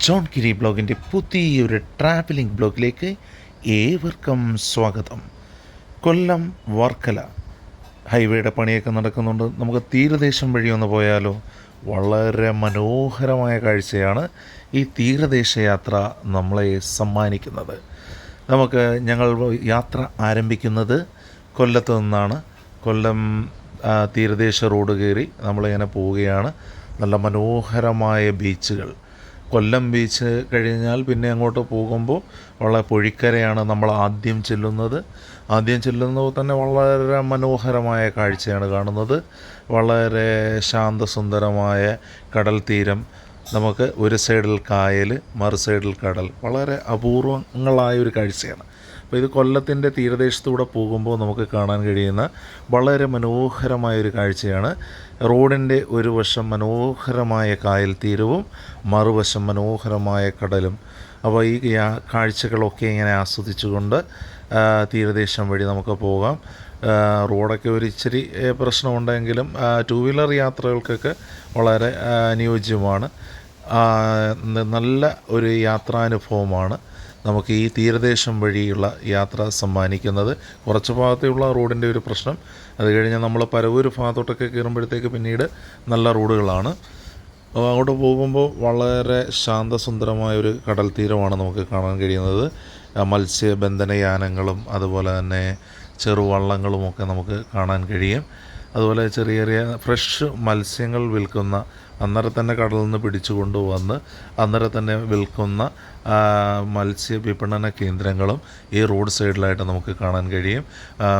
John കിരി ബ്ലോഗിന്റെ പുതിയൊരു travelling ബ്ലോഗിലേക്ക് ഏവർക്കും സ്വാഗതം. കൊല്ലം വർക്കല. ഹൈവേയുടെ പണിയൊക്കെ നടക്കുന്നുണ്ട്. നമുക്ക് തീരദേശം വഴി ഒന്ന് പോയാലോ? വളരെ മനോഹരമായ കാഴ്ചയാണ് ഈ തീരദേശ യാത്ര നമ്മളെ സമ്മാനിക്കുന്നത്. നമുക്ക് ഞങ്ങൾ യാത്ര ആരംഭിക്കുന്നത് കൊല്ലത്ത് നിന്നാണ്. കൊല്ലം തീരദേശ റോഡ് കയറി നമ്മളിങ്ങനെ പോവുകയാണ്. നല്ല മനോഹരമായ ബീച്ചുകൾ. കൊല്ലം ബീച്ച് കഴിഞ്ഞാൽ പിന്നെ അങ്ങോട്ട് പോകുമ്പോൾ ഉള്ള പൊഴിക്കരയാണ് നമ്മൾ ആദ്യം ചെല്ലുന്നത്. ആദ്യം ചെല്ലുന്നത് തന്നെ വളരെ മനോഹരമായ കാഴ്ചയാണ് കാണുന്നത്. വളരെ ശാന്തസുന്ദരമായ കടൽ തീരം നമുക്ക് ഒരു സൈഡിൽ കായൽ മറു സൈഡിൽ കടൽ. വളരെ അപൂർവങ്ങളായ ഒരു കാഴ്ചയാണ്. അപ്പോൾ ഇത് കൊല്ലത്തിന്റെ തീരദേശത്തൂടെ പോകുമ്പോൾ നമുക്ക് കാണാൻ കഴിയുന്ന വളരെ മനോഹരമായ ഒരു കാഴ്ചയാണ്. റോഡിന്റെ ഒരു വശം മനോഹരമായ കായൽ തീരവും മറുവശം മനോഹരമായ കടലും. അപ്പോൾ ഈ കാഴ്ചകളൊക്കെ ഇങ്ങനെ ആസ്വദിച്ചുകൊണ്ട് തീരദേശം വഴി നമുക്ക് പോകാം. റോഡൊക്കെ ഒരു ഇച്ചിരി പ്രശ്നമുണ്ടെങ്കിലും ടു വീലർ യാത്രകൾക്കൊക്കെ വളരെ അനുയോജ്യമാണ്. നല്ല ഒരു യാത്രാനുഭവമാണ് നമുക്ക് ഈ തീരദേശം വഴിയുള്ള യാത്ര സമ്മാനിക്കുന്നത്. കുറച്ച് ഭാഗത്തേയുള്ള റോഡിന്റെ ഒരു പ്രശ്നം. അത് കഴിഞ്ഞാൽ നമ്മൾ പരവൂർ ഭാഗത്തോട്ടൊക്കെ കയറുമ്പോഴത്തേക്ക് പിന്നീട് നല്ല റോഡുകളാണ്. അങ്ങോട്ട് പോകുമ്പോൾ വളരെ ശാന്തസുന്ദരമായ ഒരു കടൽ തീരമാണ് നമുക്ക് കാണാൻ കഴിയുന്നത്. മത്സ്യബന്ധന യാനങ്ങളും അതുപോലെ തന്നെ ചെറുവള്ളങ്ങളുമൊക്കെ നമുക്ക് കാണാൻ കഴിയും. അതുപോലെ ചെറിയ ചെറിയ ഫ്രഷ് മത്സ്യങ്ങൾ വിൽക്കുന്ന അന്നേരം തന്നെ കടലിൽ നിന്ന് പിടിച്ചു കൊണ്ടുവന്ന് അന്നേരം തന്നെ വിൽക്കുന്ന മത്സ്യ വിപണന കേന്ദ്രങ്ങളും ഈ റോഡ് സൈഡിലായിട്ട് നമുക്ക് കാണാൻ കഴിയും.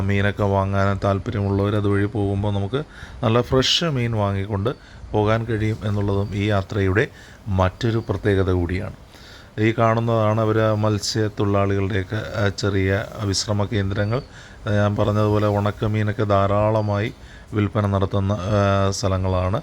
മീനൊക്കെ വാങ്ങാൻ താല്പര്യമുള്ളവർ അതുവഴി പോകുമ്പോൾ നമുക്ക് നല്ല ഫ്രഷ് മീൻ വാങ്ങിക്കൊണ്ട് പോകാൻ കഴിയും എന്നുള്ളതും ഈ യാത്രയുടെ മറ്റൊരു പ്രത്യേകത കൂടിയാണ്. ഈ കാണുന്നതാണ് അവർ മത്സ്യത്തൊഴിലാളികളുടെയൊക്കെ ചെറിയ വിശ്രമ കേന്ദ്രങ്ങൾ. ഞാൻ പറഞ്ഞതുപോലെ ഉണക്കമീനൊക്കെ ധാരാളമായി വിൽപ്പന നടത്തുന്ന സ്ഥലങ്ങളാണ്.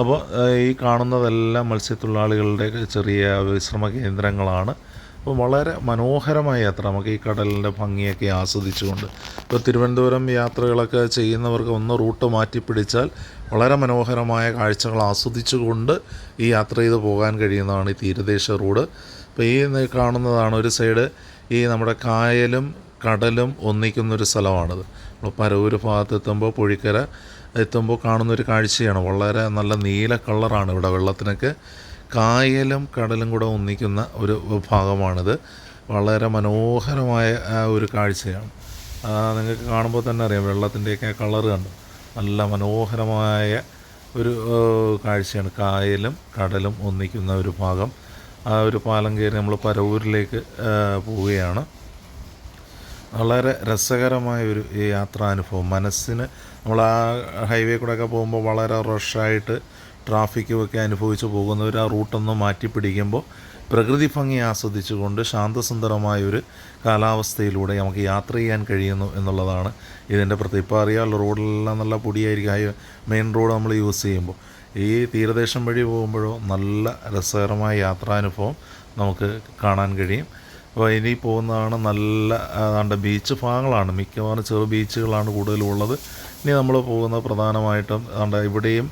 അപ്പോൾ ഈ കാണുന്നതെല്ലാം മത്സ്യത്തൊഴിലാളികളുടെ ചെറിയ വിശ്രമ കേന്ദ്രങ്ങളാണ്. അപ്പോൾ വളരെ മനോഹരമായ യാത്ര. നമുക്ക് ഈ കടലിന്റെ ഭംഗിയൊക്കെ ആസ്വദിച്ചുകൊണ്ട്. ഇപ്പോൾ തിരുവനന്തപുരം യാത്രകളൊക്കെ ചെയ്യുന്നവർക്ക് ഒന്ന് റൂട്ട് മാറ്റി പിടിച്ചാൽ വളരെ മനോഹരമായ കാഴ്ചകൾ ആസ്വദിച്ചുകൊണ്ട് ഈ യാത്ര ചെയ്ത് പോകാൻ കഴിയുന്നതാണ് ഈ തീരദേശ റോഡ് അപ്പോൾ ഈ കാണുന്നതാണ് ഒരു സൈഡ് ഈ നമ്മുടെ കായലും കടലും ഒന്നിക്കുന്നൊരു സ്ഥലമാണിത്. നമ്മൾ പരവൂർ ഭാഗത്ത് എത്തുമ്പോൾ പുഴിക്കര എത്തുമ്പോൾ കാണുന്നൊരു കാഴ്ചയാണ്. വളരെ നല്ല നീല കളറാണ് ഇവിടെ വെള്ളത്തിനൊക്കെ. കായലും കടലും കൂടെ ഒന്നിക്കുന്ന ഒരു ഭാഗമാണിത്. വളരെ മനോഹരമായ ഒരു കാഴ്ചയാണ്. നിങ്ങൾക്ക് കാണുമ്പോൾ തന്നെ അറിയാം വെള്ളത്തിന്റെയൊക്കെ കളർ കണ്ടു. നല്ല മനോഹരമായ ഒരു കാഴ്ചയാണ്. കായലും കടലും ഒന്നിക്കുന്ന ഒരു ഭാഗം. ആ ഒരു പാലം കയറി നമ്മൾ പരവൂരിലേക്ക് പോവുകയാണ്. വളരെ രസകരമായ ഒരു യാത്രാനുഭവം. മനസ്സിന് നമ്മൾ ആ ഹൈവേ കൂടെയൊക്കെ പോകുമ്പോൾ വളരെ റഷായിട്ട് ട്രാഫിക്കും ഒക്കെ അനുഭവിച്ച് പോകുന്നവർ ആ റൂട്ടൊന്ന് മാറ്റി പിടിക്കുമ്പോൾ പ്രകൃതി ഭംഗി ആസ്വദിച്ചുകൊണ്ട് ശാന്തസുന്ദരമായ ഒരു കാലാവസ്ഥയിലൂടെ നമുക്ക് യാത്ര ചെയ്യാൻ കഴിയുന്നു എന്നുള്ളതാണ് ഇതിന്റെ പ്രത്യേകം ഇപ്പോൾ അറിയാമല്ലോ റോഡിലെല്ലാം നല്ല പൊടിയായിരിക്കും. മെയിൻ റോഡ് നമ്മൾ യൂസ് ചെയ്യുമ്പോൾ. ഈ തീരദേശം വഴി പോകുമ്പോഴോ നല്ല രസകരമായ യാത്രാനുഭവം നമുക്ക് കാണാൻ കഴിയും. ഇനി പോകുന്നതാണ് നല്ല ആണ്ട് ബീച്ച് ഭാഗങ്ങളാണ്. മിക്കവാറും ചെറു ബീച്ചുകളാണ് കൂടുതലും ഉള്ളത്. ഇനി നമ്മൾ പോകുന്നത് പ്രധാനമായിട്ടും ആണ്ട് ഇവിടെയും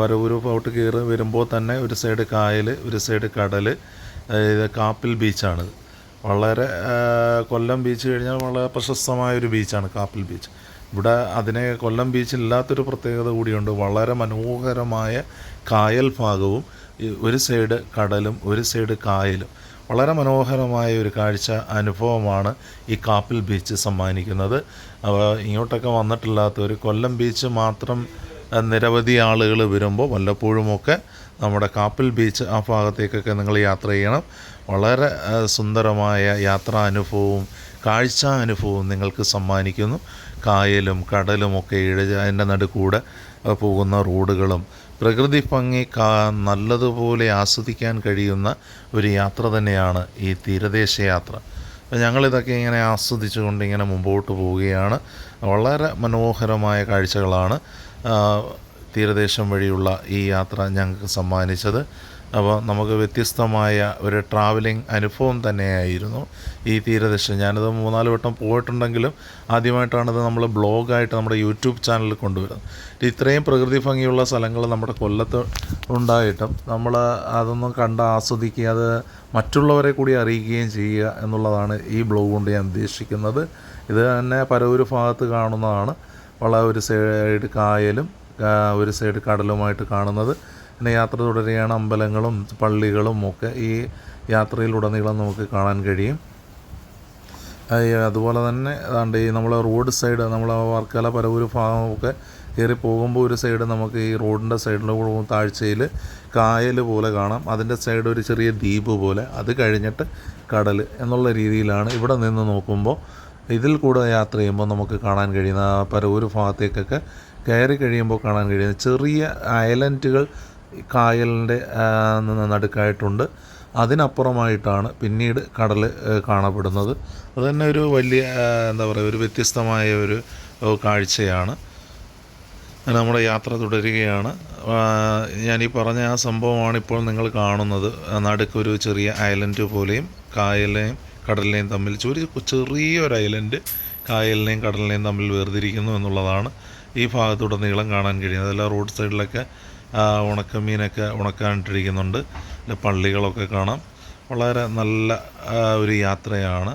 വരവൂര് പോട്ട് കയറി വരുമ്പോൾ തന്നെ ഒരു സൈഡ് കായൽ ഒരു സൈഡ് കടൽ ഇത് കാപ്പിൽ ബീച്ചാണ് വളരെ കൊല്ലം ബീച്ച് കഴിഞ്ഞാൽ വളരെ പ്രശസ്തമായ ഒരു ബീച്ചാണ് കാപ്പിൽ ബീച്ച് ഇവിടെ അതിനെ കൊല്ലം ബീച്ചിൽ ഇല്ലാത്തൊരു പ്രത്യേകത കൂടിയുണ്ട്. വളരെ മനോഹരമായ കായൽ ഭാഗവും ഒരു സൈഡ് കടലും ഒരു സൈഡ് കായലും. വളരെ മനോഹരമായ ഒരു കാഴ്ച അനുഭവമാണ് ഈ കാപ്പിൽ ബീച്ച് സമ്മാനിക്കുന്നത്. അപ്പോൾ ഇങ്ങോട്ടൊക്കെ ഒരു കൊല്ലം ബീച്ച് മാത്രം നിരവധി ആളുകൾ വരുമ്പോൾ വല്ലപ്പോഴുമൊക്കെ നമ്മുടെ കാപ്പിൽ ബീച്ച് ആ ഭാഗത്തേക്കൊക്കെ നിങ്ങൾ യാത്ര ചെയ്യണം. വളരെ സുന്ദരമായ യാത്രാ അനുഭവവും കാഴ്ച അനുഭവവും നിങ്ങൾക്ക് സമ്മാനിക്കുന്നു. കായലും കടലും ഒക്കെ ഇഴ അതിന്റെ നടുക്കൂടെ പോകുന്ന റോഡുകളും പ്രകൃതി ഭംഗി നല്ലതുപോലെ ആസ്വദിക്കാൻ കഴിയുന്ന ഒരു യാത്ര തന്നെയാണ് ഈ തീരദേശ യാത്ര അപ്പോൾ ഞങ്ങളിതൊക്കെ ഇങ്ങനെ ആസ്വദിച്ചുകൊണ്ട് ഇങ്ങനെ മുമ്പോട്ട് പോവുകയാണ്. വളരെ മനോഹരമായ കാഴ്ചകളാണ് തീരദേശം വഴിയുള്ള ഈ യാത്ര ഞങ്ങൾക്ക് സമ്മാനിച്ചത്. അപ്പോൾ നമുക്ക് വ്യത്യസ്തമായ ഒരു ട്രാവലിംഗ് അനുഭവം തന്നെയായിരുന്നു ഈ തീരദേശം ഞാനത് മൂന്നാൽ വട്ടം പോയിട്ടുണ്ടെങ്കിലും ആദ്യമായിട്ടാണിത് നമ്മൾ ബ്ലോഗായിട്ട് നമ്മുടെ യൂട്യൂബ് ചാനലിൽ കൊണ്ടുവരുന്നത്. ഇത്രയും പ്രകൃതി ഭംഗിയുള്ള സ്ഥലങ്ങൾ നമ്മുടെ കൊല്ലത്ത് ഉണ്ടായിട്ടും നമ്മൾ അതൊന്നും കണ്ട് ആസ്വദിക്കുക അത് മറ്റുള്ളവരെ കൂടി അറിയിക്കുകയും ചെയ്യുക എന്നുള്ളതാണ് ഈ ബ്ലോഗ് കൊണ്ട് ഞാൻ ഉദ്ദേശിക്കുന്നത്. ഇത് തന്നെ പരവൂർ ഭാഗത്ത് കാണുന്നതാണ്. വളരെ ഒരു സൈഡ് കായലും ഒരു സൈഡ് കടലുമായിട്ട് കാണുന്നത്. പിന്നെ യാത്ര തുടരുകയാണ്. അമ്പലങ്ങളും പള്ളികളും ഒക്കെ ഈ യാത്രയിലുടനീളം നമുക്ക് കാണാൻ കഴിയും. അതുപോലെ തന്നെ അതാണ്ട് ഈ നമ്മളെ റോഡ് സൈഡ് നമ്മൾ വർക്കല പരവൂർ ഭാഗമൊക്കെ കയറി പോകുമ്പോൾ ഒരു സൈഡ് നമുക്ക് ഈ റോഡിന്റെ സൈഡിൽ താഴ്ചയിൽ കായൽ പോലെ കാണാം. അതിന്റെ സൈഡ് ഒരു ചെറിയ ദ്വീപ് പോലെ. അത് കഴിഞ്ഞിട്ട് കടൽ എന്നുള്ള രീതിയിലാണ് ഇവിടെ നിന്ന് നോക്കുമ്പോൾ ഇതിൽ കൂടെ യാത്ര ചെയ്യുമ്പോൾ നമുക്ക് കാണാൻ കഴിയുന്ന പരവൂർ ഭാഗത്തേക്കൊക്കെ കയറി കഴിയുമ്പോൾ കാണാൻ കഴിയുന്ന ചെറിയ ഐലൻഡുകൾ കായലിന്റെ നടുക്കായിട്ടുണ്ട്. അതിനപ്പുറമായിട്ടാണ് പിന്നീട് കടൽ കാണപ്പെടുന്നത്. അത് തന്നെ ഒരു വലിയ എന്താ പറയുക ഒരു വ്യത്യസ്തമായ ഒരു കാഴ്ചയാണ്. നമ്മുടെ യാത്ര തുടരുകയാണ്. ഞാനീ പറഞ്ഞ ആ സംഭവമാണ് ഇപ്പോൾ നിങ്ങൾ കാണുന്നത്. നടുക്കൊരു ചെറിയ ഐലൻഡ് പോലെയും കായലിനെയും കടലിനെയും തമ്മിൽ ഒരു ചെറിയൊരു ഐലൻഡ് കായലിനെയും കടലിനെയും തമ്മിൽ വേർതിരിക്കുന്നു എന്നുള്ളതാണ് ഈ ഭാഗത്തുടനീളം കാണാൻ കഴിയുന്നത്. അതെല്ലാം റോഡ് സൈഡിലൊക്കെ ഉണക്കമീനൊക്കെ ഉണക്കാനിട്ടിരിക്കുന്നുണ്ട്. പിന്നെ പള്ളികളൊക്കെ കാണാം. വളരെ നല്ല ഒരു യാത്രയാണ്.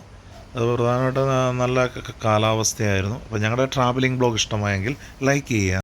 അത് പ്രധാനമായിട്ടും നല്ല കാലാവസ്ഥയായിരുന്നു. അപ്പോൾ ഞങ്ങളുടെ ട്രാവലിംഗ് ബ്ലോഗ് ഇഷ്ടമായെങ്കിൽ ലൈക്ക് ചെയ്യുക.